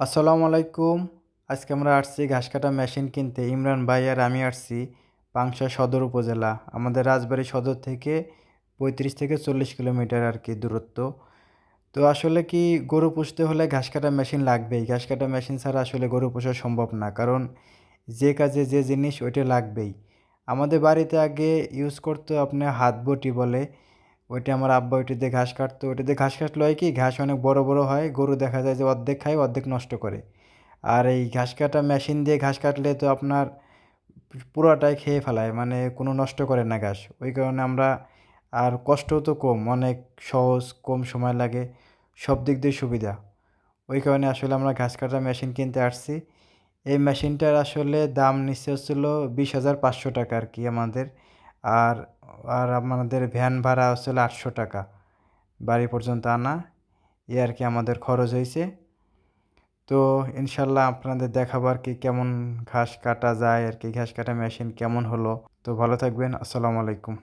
আসসালামু আলাইকুম। আজকে আমরা আসছি ঘাস কাটা মেশিন কিনতে। ইমরান ভাই আর আমি আসছি পাংশা সদর উপজেলা। আমাদের রাজবাড়ি সদর থেকে পঁয়ত্রিশ থেকে চল্লিশ কিলোমিটার আর কি দূরত্ব। তো আসলে কি গরু পুষতে হলে ঘাস কাটা মেশিন লাগবেই। ঘাস কাটা মেশিন ছাড়া আসলে গরু পোষা সম্ভব না। কারণ যে কাজে যে জিনিস, ওইটা লাগবেই। আমাদের বাড়িতে আগে ইউজ করতো আপনি হাত বটি বলে। ওইটা আমার আব্বা ওইটাতে ঘাস কাটতো। ওইটাতে ঘাস কাটলে হয় কি, ঘাস অনেক বড় বড় হয়, গরু দেখা যায় যে অর্ধেক খায়, অর্ধেক নষ্ট করে। আর এই ঘাস কাটা মেশিন দিয়ে ঘাস কাটলে তো আপনার পুরোটাই খেয়ে ফেলায় মানে কোনো নষ্ট করে না ঘাস। ওই কারণে আমরা আর কষ্টও তো কম, অনেক সহজ, কম সময় লাগে, সব দিক দিয়ে সুবিধা। ওই কারণে আসলে আমরা ঘাস কাটা মেশিন কিনতে আসছি। এই মেশিনটার আসলে দাম নিচ্ছে হচ্ছিল বিশ হাজার পাঁচশো টাকা আর কি আমাদের। আর আর আমাদের ভ্যান ভাড়া হচ্ছিল আটশো টাকা। বাড়ি পর্যন্ত আনা, এ আর কি আমাদের খরচ হয়েছে। তো ইনশাল্লাহ আপনাদের দেখাবো আর কি কেমন ঘাস কাটা যায়, আর কি ঘাস কাটা মেশিন কেমন হলো। তো ভালো থাকবেন, আসসালামু আলাইকুম।